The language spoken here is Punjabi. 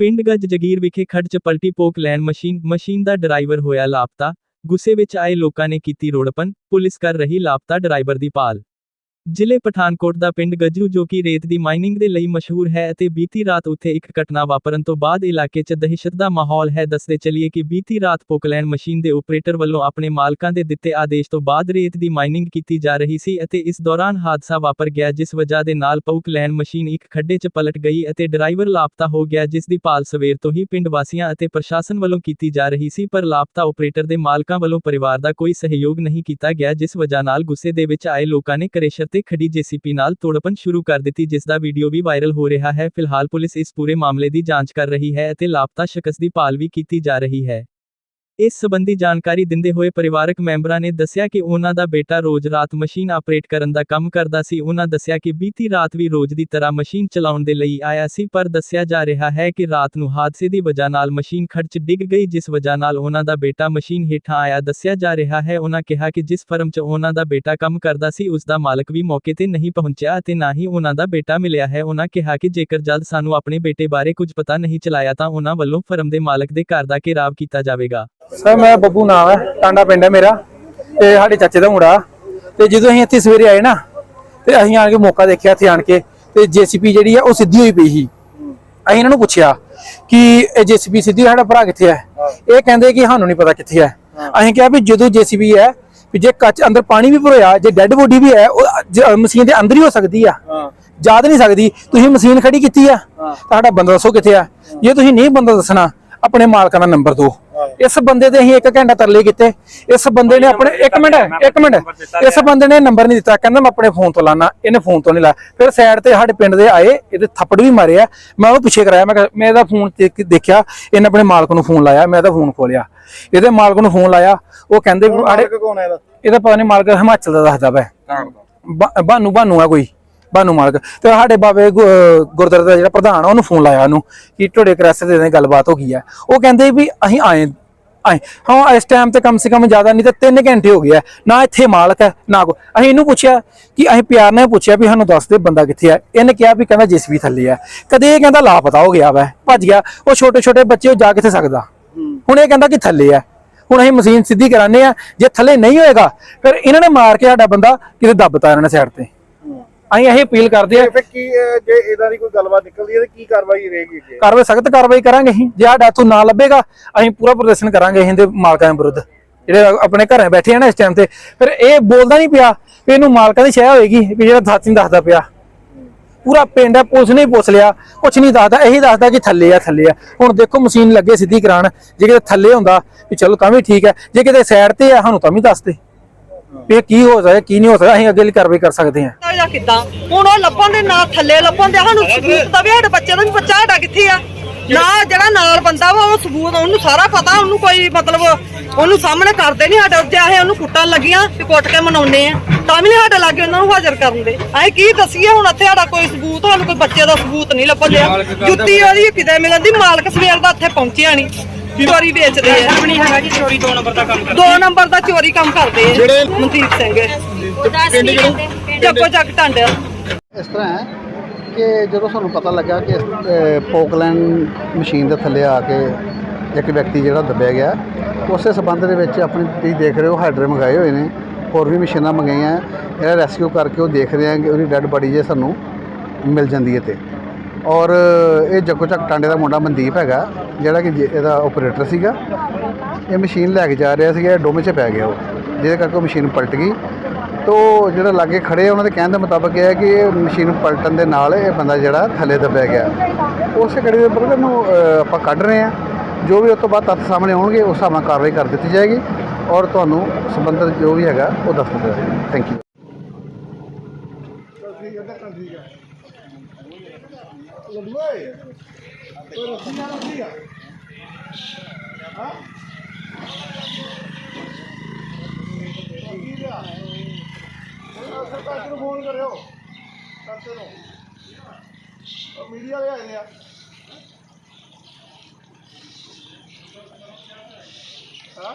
ਪਿੰਡ ਗੱਜ ਜਗੀਰ ਵਿਖੇ ਖੱਡ ਚ ਪਲਟੀ ਪੋਕ ਲੈਣ ਮਸ਼ੀਨ ਮਸ਼ੀਨ ਦਾ ਡਰਾਈਵਰ ਹੋਇਆ ਲਾਪਤਾ। ਗੁੱਸੇ ਵਿੱਚ ਆਏ ਲੋਕਾਂ ਨੇ ਕੀਤੀ ਰੋੜਪਨ, ਪੁਲਿਸ ਕਰ ਰਹੀ ਲਾਪਤਾ ਡਰਾਈਵਰ ਦੀ ਭਾਲ। ਜ਼ਿਲ੍ਹੇ ਪਠਾਨਕੋਟ ਦਾ ਪਿੰਡ ਗੱਜੂ ਜੋ ਕਿ ਰੇਤ ਦੀ ਮਾਈਨਿੰਗ ਦੇ ਲਈ ਮਸ਼ਹੂਰ ਹੈ ਅਤੇ ਬੀਤੀ ਰਾਤ ਉੱਥੇ ਇੱਕ ਘਟਨਾ ਵਾਪਰਨ ਤੋਂ ਬਾਅਦ ਇਲਾਕੇ 'ਚ ਦਹਿਸ਼ਤ ਦਾ ਮਾਹੌਲ ਹੈ। ਦੱਸਦੇ ਚੱਲੀਏ ਕਿ ਬੀਤੀ ਰਾਤ ਪੋਕਲੈਂਡ ਮਸ਼ੀਨ ਦੇ ਆਪਰੇਟਰ ਵੱਲੋਂ ਆਪਣੇ ਮਾਲਕਾਂ ਦੇ ਦਿੱਤੇ ਆਦੇਸ਼ ਤੋਂ ਬਾਅਦ ਰੇਤ ਦੀ ਮਾਈਨਿੰਗ ਕੀਤੀ ਜਾ ਰਹੀ ਸੀ ਅਤੇ ਇਸ ਦੌਰਾਨ ਹਾਦਸਾ ਵਾਪਰ ਗਿਆ, ਜਿਸ ਵਜ੍ਹਾ ਦੇ ਨਾਲ ਪੋਕਲੈਂਡ ਮਸ਼ੀਨ ਇੱਕ ਖੱਡੇ 'ਚ ਪਲਟ ਗਈ ਅਤੇ ਡਰਾਈਵਰ ਲਾਪਤਾ ਹੋ ਗਿਆ, ਜਿਸ ਦੀ ਭਾਲ ਸਵੇਰ ਤੋਂ ਹੀ ਪਿੰਡ ਵਾਸੀਆਂ ਅਤੇ ਪ੍ਰਸ਼ਾਸਨ ਵੱਲੋਂ ਕੀਤੀ ਜਾ ਰਹੀ ਸੀ, ਪਰ ਲਾਪਤਾ ਆਪਰੇਟਰ ਦੇ ਮਾਲਕਾਂ ਵੱਲੋਂ ਪਰਿਵਾਰ ਦਾ ਕੋਈ ਸਹਿਯੋਗ ਨਹੀਂ ਕੀਤਾ ਗਿਆ, ਜਿਸ ਵਜ੍ਹਾ ਨਾਲ ਗੁੱਸੇ ਦੇ ਵਿੱਚ ਆਏ ਲੋਕਾਂ ਨੇ ਕਰੇਸ਼ਰ ਤੇ ਖੜੀ ਜੇਸੀਪੀ ਨਾਲ ਤੋੜਪਣ ਸ਼ੁਰੂ ਕਰ ਦਿੱਤੀ, ਜਿਸ ਦਾ ਵੀਡੀਓ ਵੀ ਵਾਇਰਲ ਹੋ ਰਿਹਾ ਹੈ। ਫਿਲਹਾਲ ਪੁਲਿਸ ਇਸ ਪੂਰੇ ਮਾਮਲੇ ਦੀ ਜਾਂਚ ਕਰ ਰਹੀ ਹੈ ਅਤੇ ਲਾਪਤਾ ਸ਼ਖਸ ਦੀ ਭਾਲ ਵੀ ਕੀਤੀ ਜਾ ਰਹੀ ਹੈ। ਇਸ ਸਬੰਧੀ ਜਾਣਕਾਰੀ ਦਿੰਦੇ ਹੋਏ ਪਰਿਵਾਰਕ ਮੈਂਬਰਾਂ ਨੇ ਦੱਸਿਆ ਕਿ ਉਹਨਾਂ ਦਾ ਬੇਟਾ ਰੋਜ਼ ਰਾਤ ਮਸ਼ੀਨ ਆਪਰੇਟ ਕਰਨ ਦਾ ਕੰਮ ਕਰਦਾ ਸੀ। ਉਹਨਾਂ ਦੱਸਿਆ ਕਿ ਬੀਤੀ ਰਾਤ ਵੀ ਰੋਜ਼ ਦੀ ਤਰ੍ਹਾਂ ਮਸ਼ੀਨ ਚਲਾਉਣ ਦੇ ਲਈ ਆਇਆ ਸੀ, ਪਰ ਦੱਸਿਆ ਜਾ ਰਿਹਾ ਹੈ ਕਿ ਰਾਤ ਨੂੰ ਹਾਦਸੇ ਦੀ ਵਜ੍ਹਾ ਨਾਲ ਮਸ਼ੀਨ ਖੱਡ 'ਚ ਡਿੱਗ ਗਈ, ਜਿਸ ਵਜ੍ਹਾ ਨਾਲ ਉਹਨਾਂ ਦਾ ਬੇਟਾ ਮਸ਼ੀਨ ਹੇਠਾਂ ਆਇਆ। ਦੱਸਿਆ ਜਾ ਰਿਹਾ ਹੈ, ਉਹਨਾਂ ਕਿਹਾ ਕਿ ਜਿਸ ਫਰਮ 'ਚ ਉਹਨਾਂ ਦਾ ਬੇਟਾ ਕੰਮ ਕਰਦਾ ਸੀ, ਉਸ ਦਾ ਮਾਲਕ ਵੀ ਮੌਕੇ ਤੇ ਨਹੀਂ ਪਹੁੰਚਿਆ ਅਤੇ ਨਾ ਹੀ ਉਹਨਾਂ ਦਾ ਬੇਟਾ ਮਿਲਿਆ ਹੈ। ਉਹਨਾਂ ਕਿਹਾ ਕਿ ਜੇਕਰ ਜਲਦ ਸਾਨੂੰ ਆਪਣੇ ਬੇਟੇ ਬਾਰੇ ਕੁਝ ਪਤਾ ਨਹੀਂ ਚਲਾਇਆ ਤਾਂ ਉਹਨਾਂ ਵੱਲੋਂ ਫਰਮ ਦੇ ਮਾਲਕ ਦੇ ਘਰ ਦਾ ਘੇਰਾਵ ਕੀਤਾ ਜਾਵੇਗਾ। ਸਰ ਮੈਂ ਬੱਬੂ ਨਾਮ ਹੈ ਟਾਂਡਾ ਪਿੰਡ ਹੈ ਮੇਰਾ ਤੇ ਸਾਡੇ ਚਾਚੇ ਦਾ ਮੁੰਡਾ। ਤੇ ਜਦੋਂ ਅਸੀਂ ਇੱਥੇ ਸਵੇਰੇ ਆਏ ਨਾ ਤੇ ਅਸੀਂ ਆਣ ਕੇ ਮੌਕਾ ਦੇਖਿਆ ਇੱਥੇ ਆਣ ਕੇ ਤੇ ਜੀਸੀਪੀ ਜਿਹੜੀ ਆ ਉਹ ਸਿੱਧੀ ਹੋਈ ਪਈ ਸੀ। ਅਸੀਂ ਇਹਨਾਂ ਨੂੰ ਪੁੱਛਿਆ ਕਿ ਇਹ ਜੀਸੀਪੀ ਸਿੱਧੀ ਸਾਡਾ ਭਰਾ ਕਿੱਥੇ ਹੈ? ਇਹ ਕਹਿੰਦੇ ਕਿ ਸਾਨੂੰ ਨਹੀਂ ਪਤਾ ਕਿੱਥੇ ਹੈ। ਅਸੀਂ ਕਿਹਾ ਵੀ ਜਦੋਂ ਜੀਸੀਪੀ ਹੈ ਵੀ ਜੇ ਕੱਚ ਅੰਦਰ ਪਾਣੀ ਵੀ ਭਰੋਇਆ ਜੇ ਡੈੱਡ ਬੋਡੀ ਵੀ ਹੈ ਉਹ ਮਸ਼ੀਨ ਦੇ ਅੰਦਰ ਹੀ ਹੋ ਸਕਦੀ ਆ। ਯਾਦ ਨਹੀਂ ਸਕਦੀ ਤੁਸੀਂ ਮਸ਼ੀਨ ਖੜੀ ਕੀਤੀ ਆ ਤੁਹਾਡਾ ਬੰਦਾ ਦੱਸੋ ਕਿੱਥੇ ਆ? ਜੇ ਤੁਸੀਂ ਨਹੀਂ ਬੰਦਾ ਦੱਸਣਾ ਆਪਣੇ ਮਾਲਕਾਂ ਦਾ ਨੰਬਰ ਦਿਓ ਇਸ ਬੰਦੇ ਦੇ ਅਸੀਂ ਇੱਕ ਘੰਟਾ ਤਰਲੇ ਕੀਤੇ। ਇਸ ਬੰਦੇ ਨੇ ਆਪਣੇ ਇੱਕ ਮਿੰਟ ਇੱਕ ਮਿੰਟ। ਇਸ ਬੰਦੇ ਨੇ ਨੰਬਰ ਨਹੀਂ ਦਿੱਤਾ। ਕਹਿੰਦਾ ਮੈਂ ਆਪਣੇ ਫੋਨ ਤੋਂ ਲਾਣਾ ਇਹਨੇ ਫੋਨ ਤੋਂ ਨਹੀਂ ਲਾਇਆ। ਫਿਰ ਸਾਈਡ ਤੇ ਸਾਡੇ ਪਿੰਡ ਦੇ ਆਏ। ਇਹਦੇ ਥੱਪੜ ਵੀ ਮਾਰੇ ਆ। ਮੈਂ ਉਹ ਪਿੱਛੇ ਕਰਾਇਆ। ਮੈਂ ਮੈਂ ਇਹਦਾ ਫੋਨ ਦੇਖਿਆ। ਇਹਨੇ ਆਪਣੇ ਮਾਲਕ ਨੂੰ ਫੋਨ ਲਾਇਆ। ਮੈਂ ਇਹਦਾ ਫੋਨ ਖੋਲਿਆ। ਇਹਦੇ ਮਾਲਕ ਨੂੰ ਫੋਨ ਲਾਇਆ। ਉਹ ਕਹਿੰਦੇ ਇਹਦਾ? ਇਹਦਾ ਪਤਾ ਨਹੀਂ ਮਾਲਕ ਹਿਮਾਚਲ ਦਾ ਦੱਸਦਾ ਵਾ ਬਾਨੂ ਬਾਨੂ ਆ ਕੋਈ। ਬਾਨੂ ਮਾਲਕ। ਤੇ ਸਾਡੇ ਬਾਬੇ ਗੁ- ਗੁਰਦੁਆਰੇ ਦਾ ਜਿਹੜਾ ਪ੍ਰਧਾਨ ਆ, ਉਹਨੂੰ ਫੋਨ ਲਾਇਆ ਉਹਨੂੰ ਕਿ ਤੁਹਾਡੇ ਕਰੈਸ ਦੇ ਨਾਲ ਗੱਲਬਾਤ ਹੋ ਗਈ ਹੈ। ਉਹ ਕਹਿੰਦੇ ਵੀ ਅਸੀਂ ਆਏ ਆਏ। ਹਾਂ, ਇਸ ਟਾਈਮ ਤੇ ਕਮ ਸੇ ਕਮ ਜ਼ਿਆਦਾ ਨਹੀਂ ਤਾਂ 3 ਘੰਟੇ ਹੋ ਗਏ ਆ। ਨਾ ਇੱਥੇ ਮਾਲਕ ਹੈ, ਨਾ ਕੋ ਅਸੀਂ ਇਹਨੂੰ ਪੁੱਛਿਆ ਕਿ ਅਸੀਂ ਪਿਆਰ ਨਾਲ ਪੁੱਛਿਆ ਵੀ ਸਾਨੂੰ ਦੱਸ ਦੇ ਬੰਦਾ ਕਿੱਥੇ ਆ ਇਹਨੇ ਕਿਹਾ ਵੀ ਕਹਿੰਦਾ ਜਿਸ ਥੱਲੇ ਆ ਕਦੇ ਇਹ ਕਹਿੰਦਾ ਲਾਪਤਾ ਹੋ ਗਿਆ ਵੈ, ਭੱਜ ਗਿਆ। ਉਹ ਛੋਟੇ ਛੋਟੇ ਬੱਚੇ, ਉਹ ਜਾ ਕਿੱਥੇ ਸਕਦਾ? ਹੁਣ ਇਹ ਕਹਿੰਦਾ ਕਿ ਥੱਲੇ ਆ ਹੁਣ ਅਸੀਂ ਮਸ਼ੀਨ ਸਿੱਧੀ ਕਰਾਣੇ ਆ ਜੇ ਥੱਲੇ ਨਹੀਂ ਹੋਏਗਾ, ਫਿਰ ਇਹਨਾਂ ਨੇ ਮਾਰ ਕੇ ਸਾਡਾ ਬੰਦਾ ਕਿਤੇ ਦੱਬਤਾ ਇਹਨਾਂ ਨੇ ਸਾਈਡ ਤੇ। ਅਸੀਂ ਇਹ ਅਪੀਲ ਕਰਦੇ ਆ ਫਿਰ ਕੀ ਅਹ, ਜੇ ਇਦਾਂ ਦੀ ਕੋਈ ਗੱਲਬਾਤ ਨਿਕਲਦੀ ਹੈ ਤੇ ਕੀ ਕਾਰਵਾਈ ਰਹੇਗੀ ਅੱਗੇ? ਕਾਰਵਾਈ ਸਖਤ ਕਾਰਵਾਈ ਕਰਾਂਗੇ ਅਸੀਂ। ਜੇ ਸਾਡਾ ਇੱਥੋਂ ਨਾ ਲੱਭੇਗਾ ਅਸੀਂ ਪੂਰਾ ਪ੍ਰਦਰਸ਼ਨ ਕਰਾਂਗੇ ਇਹਦੇ ਮਾਲਕਾਂ ਦੇ ਵਿਰੁੱਧ। ਜਿਹੜੇ ਆਪਣੇ ਘਰਾਂ ਬੈਠੇ ਆ ਨਾ ਇਸ ਟਾਈਮ ਤੇ। ਫਿਰ ਇਹ ਬੋਲਦਾ ਨਹੀਂ ਪਿਆ ਵੀ ਇਹਨੂੰ ਮਾਲਕਾਂ ਦੀ ਸ਼ਹਿ ਹੋਏਗੀ ਵੀ ਜਿਹੜਾ ਸਾਥ ਦੱਸਦਾ ਪਿਆ। ਪੂਰਾ ਪਿੰਡ ਹੈ ਪੁਲਿਸ ਨੇ ਹੀ ਪੁੱਛ ਲਿਆ। ਕੁਛ ਨਹੀਂ ਦੱਸਦਾ ਇਹੀ ਦੱਸਦਾ ਕਿ ਥੱਲੇ ਆ ਥੱਲੇ ਆ। ਹੁਣ ਦੇਖੋ ਮਸ਼ੀਨ ਲੱਗੇ ਸਿੱਧੀ ਕਰਾਣ ਜੇ ਕਿਤੇ ਥੱਲੇ ਹੁੰਦਾ ਵੀ ਚਲੋ ਤਾਂ ਵੀ ਠੀਕ ਹੈ। ਜੇ ਕਿਤੇ ਸਾਈਡ ਤੇ ਆ ਸਾਨੂੰ ਤਾਂ ਵੀ ਦੱਸ ਦੇ। ਵੀ ਇਹ ਕੀ ਹੋ ਸਕਦਾ ਕੀ ਨਹੀਂ ਹੋ ਸਕਦਾ ਅਸੀਂ ਅੱਗੇ ਲਈ ਕਾਰਵਾਈ ਕਰ ਸਕਦੇ ਹਾਂ। ਤਾਂ ਜਾਂ ਕਿੱਦਾਂ? ਹੁਣ ਉਹ ਲੱਭਣ ਦੇ ਨਾਲ ਥੱਲੇ ਲੱਭਣ ਦੇ ਸਾਨੂੰ ਸਬੂਤ ਦਾ ਵੀ ਸਾਡੇ ਬੱਚੇ ਦਾ ਵੀ ਬੱਚਾ ਸਾਡਾ ਕਿੱਥੇ ਆ। ਨਾ ਜਿਹੜਾ ਨਾਲ ਬੰਦਾ ਵਾ ਉਹ ਸਬੂਤ ਉਹਨੂੰ ਸਾਰਾ ਪਤਾ ਉਹਨੂੰ ਕੋਈ ਮਤਲਬ ਉਹਨੂੰ ਸਾਹਮਣੇ ਕਰਦੇ ਨਹੀਂ ਸਾਡੇ ਉੱਤੇ ਆਏ ਉਹਨੂੰ ਕੁੱਟਣ ਲੱਗੀਆਂ ਤੇ ਕੁੱਟ ਕੇ ਮਨਾਉਂਦੇ ਆ। ਤਾਂ ਵੀ ਨੀ ਸਾਡੇ ਲਾਗੇ ਉਹਨਾਂ ਨੂੰ ਹਾਜ਼ਰ ਕਰਨ ਦੇ। ਅਸੀਂ ਕੀ ਦਸੀਏ ਹੁਣ ਇੱਥੇ ਸਾਡਾ ਕੋਈ ਸਬੂਤ ਸਾਨੂੰ ਕੋਈ ਬੱਚੇ ਦਾ ਸਬੂਤ ਨਹੀਂ ਲੱਭਣ ਡਿਆ ਜੁੱਤੀ ਉਹਦੀ ਕਿਤੇ ਮਿਲਣ ਦੀ ਮਾਲਕ ਸਵੇਰ ਦਾ ਇੱਥੇ ਪਹੁੰਚਿਆ ਨਹੀਂ ਚੋਰੀ ਵੇਚਦੇ ਆ। ਨਹੀਂ ਹੈਗਾ ਜੀ ਚੋਰੀ 2 ਨੰਬਰ ਦਾ ਕੰਮ ਕਰ ਦੋ ਨੰਬਰ ਦਾ ਚੋਰੀ ਕੰਮ ਕਰਦੇ ਆ। ਮਨਦੀਪ ਸਿੰਘ। ਜੱਗੋ ਜੱਗ ਟਾਂਡਿਆ ਇਸ ਤਰ੍ਹਾਂ ਹੈ ਕਿ ਜਦੋਂ ਸਾਨੂੰ ਪਤਾ ਲੱਗਾ ਕਿ ਅਹ, ਪੋਕਲੈਂਡ ਮਸ਼ੀਨ ਦੇ ਥੱਲੇ ਆ ਕੇ ਇੱਕ ਵਿਅਕਤੀ ਜਿਹੜਾ ਦੱਬਿਆ ਗਿਆ ਉਸੇ ਸਬੰਧ ਦੇ ਵਿੱਚ ਆਪਣੀ ਤੁਸੀਂ ਦੇਖ ਰਹੇ ਹੋ ਹਾਈਡਰੇ ਮੰਗਾਏ ਹੋਏ ਨੇ ਹੋਰ ਵੀ ਮਸ਼ੀਨਾਂ ਮੰਗਾਈਆਂ ਹੈ। ਇਹਦਾ ਰੈਸਕਿਊ ਕਰਕੇ ਉਹ ਦੇਖ ਰਹੇ ਹਾਂ ਕਿ ਉਹਦੀ ਡੈੱਡ ਬਾਡੀ ਜੇ ਸਾਨੂੰ ਮਿਲ ਜਾਂਦੀ ਹੈ ਤੇ ਔਰ ਇਹ ਜੱਗੋ ਚੱਕ ਟਾਂਡੇ ਦਾ ਮੁੰਡਾ ਮਨਦੀਪ ਹੈਗਾ, ਜਿਹੜਾ ਕਿ ਜੇ- ਇਹਦਾ ਆਪਰੇਟਰ ਸੀਗਾ। ਇਹ ਮਸ਼ੀਨ ਲੈ ਕੇ ਜਾ ਰਿਹਾ ਸੀਗਾ ਡੋਮੇ 'ਚ ਪੈ ਗਿਆ ਉਹ, ਜਿਹਦੇ ਕਰਕੇ ਉਹ ਮਸ਼ੀਨ ਪਲਟ ਗਈ। ਤੋ ਜਿਹੜਾ ਲਾਗੇ ਖੜੇ ਉਹਨਾਂ ਦੇ ਕਹਿਣ ਦੇ ਮੁਤਾਬਕ ਇਹ ਹੈ ਕਿ ਇਹ ਮਸ਼ੀਨ ਪਲਟਣ ਦੇ ਨਾਲ ਇਹ ਬੰਦਾ ਜਿਹੜਾ ਥੱਲੇ ਦੱਬਿਆ ਗਿਆ। ਉਸੇ ਕੜੀ ਦੇ ਉੱਪਰ ਇਹਨੂੰ ਆਪਾਂ ਕੱਢ ਰਹੇ ਹਾਂ। ਜੋ ਵੀ ਉਸ ਤੋਂ ਬਾਅਦ ਤੱਥ ਸਾਹਮਣੇ ਆਉਣਗੇ, ਉਸ ਹਿਸਾਬ ਨਾਲ ਕਾਰਵਾਈ ਕਰ ਦਿੱਤੀ ਜਾਏਗੀ। ਔਰ ਤੁਹਾਨੂੰ ਸੰਬੰਧਿਤ ਜੋ ਵੀ ਹੈਗਾ, ਉਹ ਦੱਸ ਦਿੱਤਾ ਜਾਏਗਾ। ਥੈਂਕ ਯੂ ਸਰਪੰਚ ਨੂੰ ਫੋਨ ਕਰਿਓ ਸਰਪੰਚ ਨੂੰ ਮੀਡੀਆ ਵਾਲੇ ਆਏ ਨੇ ਆ ਹਾਂ